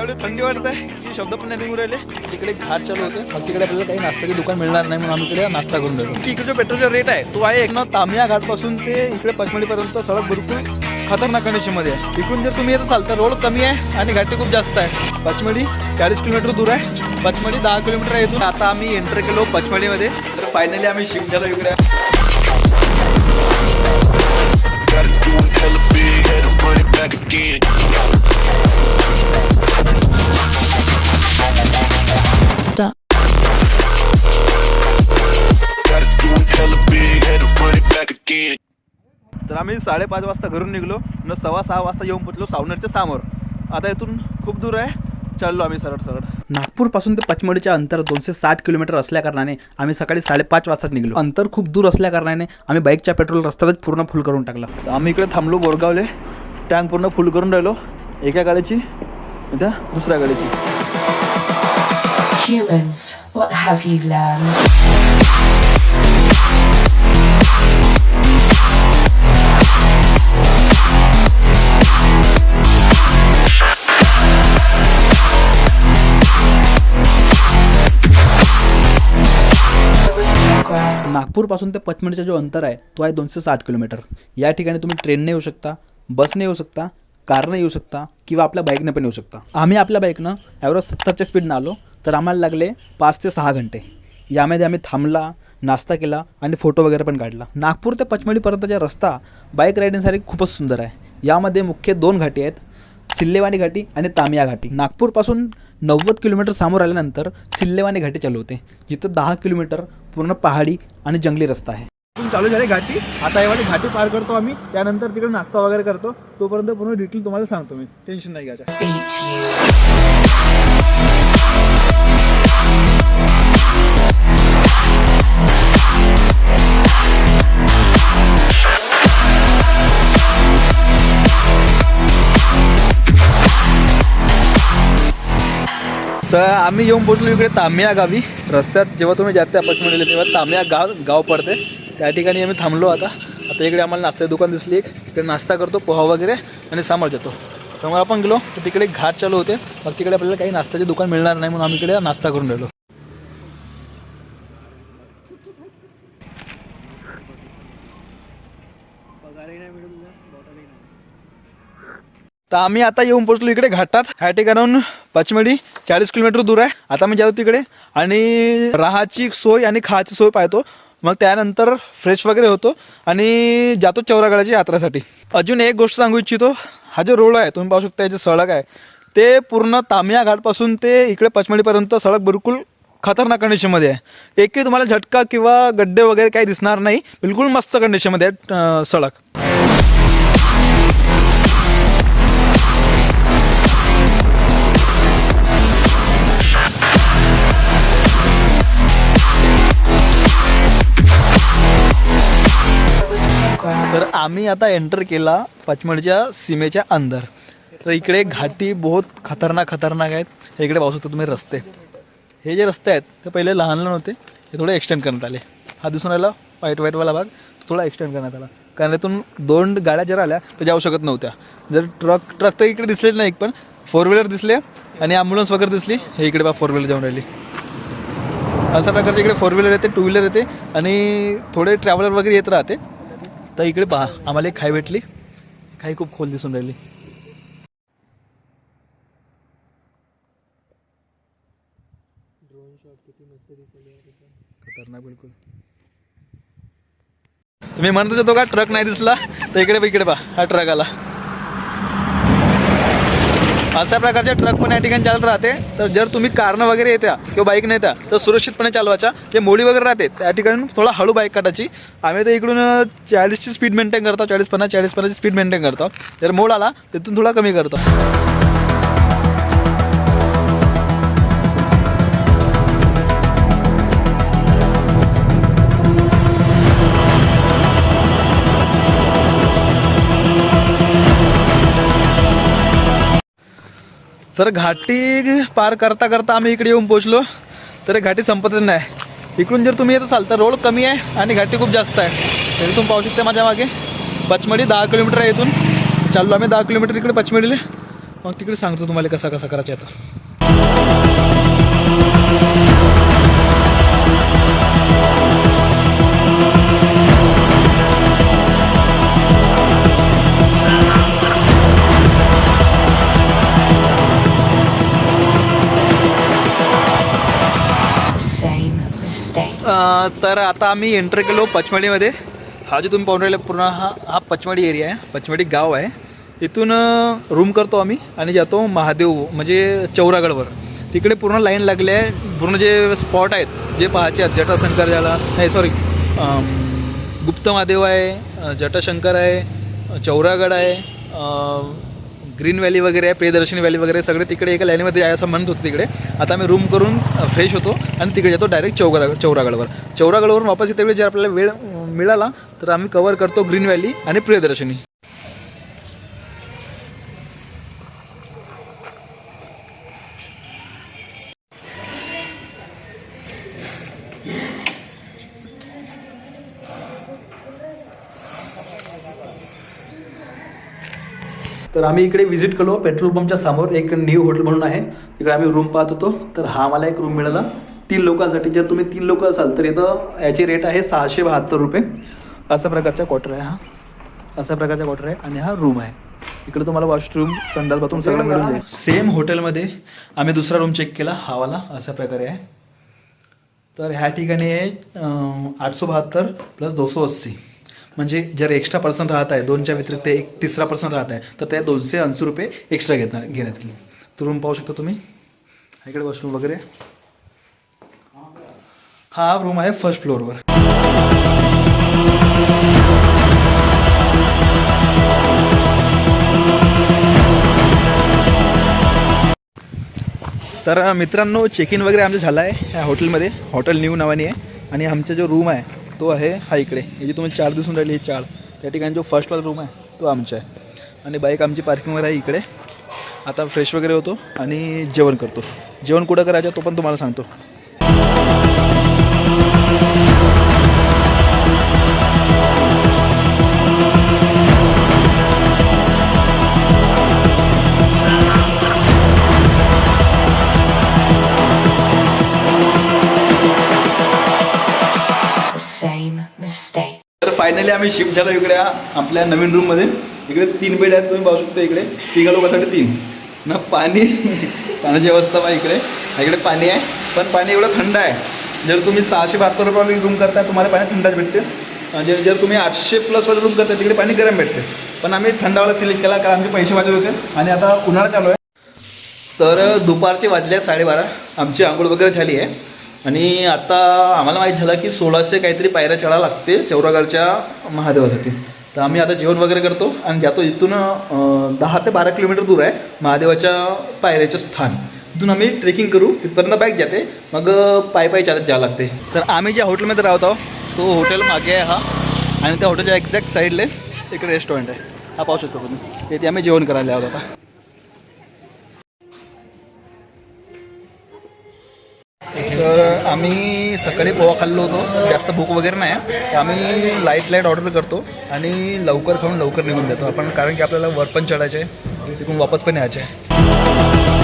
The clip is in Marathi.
एवढी थंडी वाटत आहे की शब्द पण नाही निघून राहिले. तिकडे घाट चालू होते. मग तिकडे आपल्याला काही नाश्त्याचे दुकान मिळणार नाही म्हणून आम्ही तिकडे नाश्ता करून देतो. की इकडे जो पेट्रोलचा रेट आहे. तो आहे एक. ना तामिया घाटपासून ते इकडे पचमडीपर्यंत सडक बिलकुल खतरनाक कंडिशनमध्ये आहे. इकडून जर तुम्ही येत असाल तर रोड कमी आहे आणि घाटी खूप जास्त आहे. पचमडी चाळीस किलोमीटर दूर आहे. पचमडी दहा किलोमीटर आहे इथून. आता आम्ही एंटर केलो पचमडीमध्ये तर फायनली आम्ही शिफ्ट झालो इकडे gotta do it hella big, had to run it back again. तर आम्ही साडेपाच वाजता घरून निघलो. न सव्वा सहा वाजता येऊन पोचलो सावनरच्या समोर. आता इथून खूप दूर आहे. चाललो आम्ही सरळ सरळ. नागपूरपासून ते पचमडीच्या अंतर दोनशे साठ किलोमीटर असल्या कारणाने आम्ही सकाळी साडेपाच वाजताच निघलो. अंतर खूप दूर असल्या कारणाने आम्ही बाईकच्या पेट्रोल रस्त्यातच पूर्ण फुल करून टाकला. आम्ही इकडे थांबलो बोरगावले. टँक पूर्ण फुल करून राहिलो. एका गाडीची त्या दुसऱ्या गाडीची. नागपूरपासून ते पचमणीचा जो अंतर आहे तो आहे दोनशे साठ किलोमीटर. या ठिकाणी तुम्ही ट्रेनने येऊ शकता बसने येऊ शकता कारनं येऊ शकता किंवा आपल्या बाईकने पण येऊ शकता. आम्ही आपल्या बाईकनं ॲव्हरेज सत्तरच्या स्पीडनं आलो तर आम्हाला लागले पाच ते सहा घंटे. यामध्ये आम्ही थांबला नाश्ता केला आणि फोटो वगैरे पण काढला. नागपूर ते पचमडीपर्यंतचा रस्ता बाईक रायडिंगसाठी खूपच सुंदर आहे. यामध्ये मुख्य दोन घाटी आहेत सिल्लेवाणी घाटी आणि तामिया घाटी. नागपूरपासून नव्वद किलोमीटर समोर आल्यानंतर सिल्लेवाने घाटी चालू होते. जिथं दहा किलोमीटर पूर्ण पहाडी आणि जंगली रस्ता आहे. चालू झाली घाटी. आता एवढी घाटी पार करतो आम्ही. त्यानंतर तिकडे नाश्ता वगैरे करतो. तोपर्यंत पूर्ण डिटेल तुम्हाला सांगतो मी. टेन्शन नाही घ्यायचं. तर आम्ही येऊन पोचलो इकडे तामिया गावी. रस्त्यात जेव्हा तुम्ही जाते पचमडीला तेव्हा तामिया गाव गाव पडते. त्या ठिकाणी आम्ही थांबलो आता. आता इकडे आम्हाला नाश्त्याची दुकान दिसली एक. इकडे नाश्ता करतो पोहा वगैरे आणि सांबार जातो त्यामुळे आपण गेलो तर तिकडे एक घाट चालू होते. मग तिकडे आपल्याला काही नाश्त्याचे दुकान मिळणार नाही म्हणून आम्ही इकडे नाश्ता करून राहिलो. तर आम्ही आता येऊन पोहोचलो इकडे घाटात. ह्या ठिकाणाहून पचमडी चाळीस किलोमीटर दूर आहे. आता मी जातो तिकडे. आणि राहाची सोय आणि खायची सोय पाहतो. मग त्यानंतर फ्रेश वगैरे होतो. आणि जातो चौरागडाच्या यात्रेसाठी. अजून एक गोष्ट सांगू इच्छितो. हा जो रोड आहे तुम्ही पाहू शकता याची सडक आहे ते पूर्ण तामिया घाटपासून ते इकडे पचमडीपर्यंत सडक बिलकुल खतरनाक कंडिशनमध्ये आहे. एकही तुम्हाला झटका किंवा गड्डे वगैरे काही दिसणार नाही. बिलकुल मस्त कंडिशनमध्ये आहे सडक. तर आम्ही आता एंटर केला पचमडच्या सीमेच्या अंदर. तर इकडे घाटी बहुत खतरनाक खतरनाक आहेत. इकडे पाहू शकता तुम्ही रस्ते. हे जे रस्ते आहेत ते पहिले लहान लहान होते. हे थोडे एक्सटेंड करण्यात आले. हा दिसून राहिला व्हाईट व्हाईटवाला भाग. तो थोडा एक्सटेंड करण्यात आला. कारण इथून दोन गाड्या जर आल्या तर जाऊ शकत नव्हत्या. जर ट्रक ट्रक तर इकडे दिसलेच नाही एक पण फोर व्हीलर दिसले आणि ॲम्ब्युलन्स वगैरे दिसली. हे इकडे बा फोर व्हीलर जाऊन राहिली. अशा प्रकारचे इकडे फोर व्हीलर येते टू व्हीलर येते आणि थोडे ट्रॅव्हलर वगैरे येत राहते. तर इकडे पहा आम्हाला एक खाई भेटली. खाई खूप खोल दिसून राहिली. खतरनाक बिलकुल. तुम्ही म्हणत होतो का ट्रक नाही दिसला? तर इकडे इकडे पहा हा ट्रक आला. अशा प्रकारचे ट्रक पण या ठिकाणी चालत राहते. तर जर तुम्ही कारनं वगैरे येत्या किंवा बाईकने नेत्या तर सुरक्षितपणे चालवायच्या. जे मोडी वगैरे राहते त्या ठिकाणी थोडा हळू बाईक काढायची. आम्ही तर इकडून चाळीसची स्पीड मेंटेन करतो चाळीस पन्नास चाळीस पन्नासची स्पीड मेंटेन करतो. जर मोड आला तिथून थोडा कमी करतो. तर घाटी पार करता करता आम्ही इकडे येऊन पोहोचलो. तर घाटी संपतच नाही. इकडून जर तुम्ही येत असाल तर रोड कमी आहे आणि घाटी खूप जास्त आहे. तरी तुम्ही पाहू शकता माझ्या मागे. पचमडी दहा किलोमीटर आहे इथून. चाललो आम्ही दहा किलोमीटर इकडे पचमडीला मग तिकडे सांगतो तुम्हाला कसा कसा करायचा आहे आता. तर आता आम्ही एंटर केलो पचमडीमध्ये हा जो तुम्ही पाहून राहिले पूर्ण हा हा पचमडी एरिया आहे पचमडी गाव आहे. इथून रूम करतो आम्ही आणि जातो महादेव म्हणजे चौरागडवर. तिकडे पूर्ण लाईन लागली आहे पूर्ण जे स्पॉट आहेत जे पाहायचे आहेत जटाशंकर झाला नाही सॉरी गुप्त महादेव आहे जटाशंकर आहे चौरागड आहे ग्रीन व्हॅली वगैरे आहे प्रियदर्शनी व्हॅली वगैरे सगळे तिकडे एका लाईनीमध्ये आहे असं म्हणत होतं तिकडे. आता आम्ही रूम करून फ्रेश होतो आणि तिकडे जातो डायरेक्ट चौरा चौरागडवर. चौरागडवरून वापस येते वेळी जर आपल्याला वेळ मिळाला तर आम्ही कवर करतो ग्रीन व्हॅली आणि प्रियदर्शनी. तर आम्ही इकडे व्हिजिट केलो. पेट्रोल पंपच्या समोर एक न्यू हॉटेल म्हणून आहे. तिकडे आम्ही रूम पाहत होतो. तर हा मला एक रूम मिळाला. तीन लोकांसाठी. जर तुम्ही तीन लोक असाल तर इथं याची रेट आहे सहाशे बहात्तर रुपये. अशा प्रकारचा क्वार्टर आहे हा. अशा प्रकारचा क्वार्टर आहे आणि हा रूम आहे. इकडे तुम्हाला वॉशरूम संडास बाथरूम सगळं मिळून जाईल. सेम हॉटेलमध्ये आम्ही दुसरा रूम चेक केला. हावाला अशा प्रकारे आहे. तर ह्या ठिकाणी आहे आठशे बहात्तर प्लस दोनशे अस्सी. म्हणजे जर एक्स्ट्रा पर्सन राहत आहे दोनच्या व्यतिरिक्त एक तिसरा पर्सन राहत आहे तर त्या दोनशे ऐंशी रुपये एक्स्ट्रा घेणार घेण्यात येतील. तो रूम पाहू शकता तुम्ही. इकडे वॉशरूम वगैरे. हा रूम आहे फर्स्ट फ्लोअरवर तर मित्रांनो चेक इन वगैरे आमचं झालं आहे ह्या हॉटेलमध्ये हॉटेल न्यू नावाने आहे. आणि आमचा जो रूम आहे तो आहे हा इकडे. हे जे तुम्ही चार दिवसून राहिली हे चार. त्या ठिकाणी जो फर्स्टवाला रूम आहे तो आमचा आहे. आणि बाईक आमची पार्किंगवर आहे इकडे. आता फ्रेश वगैरे होतो आणि जेवण करतो. जेवण कुठं करायचं तो पण तुम्हाला सांगतो. फायनली आम्ही शिफ्ट झालो इकडे आपल्या नवीन रूममध्ये इकडे तीन बेड आहेत तुम्ही पाहू शकता इकडे. तिघा लोकांसाठी तीन. ना पाणी पाण्याची व्यवस्था आहे इकडे. इकडे पाणी आहे. पण पाणी एवढं थंड आहे. जर तुम्ही सहाशे बहात्तर रुपये रूम करता तुम्हाला पाणी थंडच भेटते. जर जर तुम्ही आठशे प्लसवाले रूम करता तिकडे पाणी गरम भेटते. पण आम्ही थंडावाला सिलेक्ट केला कारण आमचे पैसे वाचत होते. आणि आता उन्हाळा चालू आहे. तर दुपारचे वाजले आहेत साडेबारा. आमची आंघोळ वगैरे झाली आहे. आणि आता आम्हाला माहीत झालं की सोळाशे काहीतरी पायऱ्या चढा लागते चौरागडच्या महादेवासाठी. तर आम्ही आता जेवण वगैरे करतो आणि जातो इथून दहा ते बारा किलोमीटर दूर आहे महादेवाच्या पायऱ्याचं स्थान. तिथून आम्ही ट्रेकिंग करू तिथपर्यंत बाईक जाते मग पाय पायी चालत जावं लागते. तर आम्ही ज्या हॉटेलमध्ये राहत आहोत तो हॉटेल मागे आहे हा. आणि त्या हॉटेलच्या एक्झॅक्ट साईडला इकडे रेस्टॉरंट आहे. हा पाहू शकता तुम्ही. तिथे आम्ही जेवण करायला आहोत आता. तर आम्ही सकाळी पोहा खाल्लो होतो. जास्त भूक वगैरे नाही आहे. तर आम्ही लाइट लाइट ऑर्डर करतो आणि लवकर खाऊन लवकर निघून जातो आपण. कारण की आपल्याला वर पण चढायचे आहे तिथून वापस पण यायचं आहे.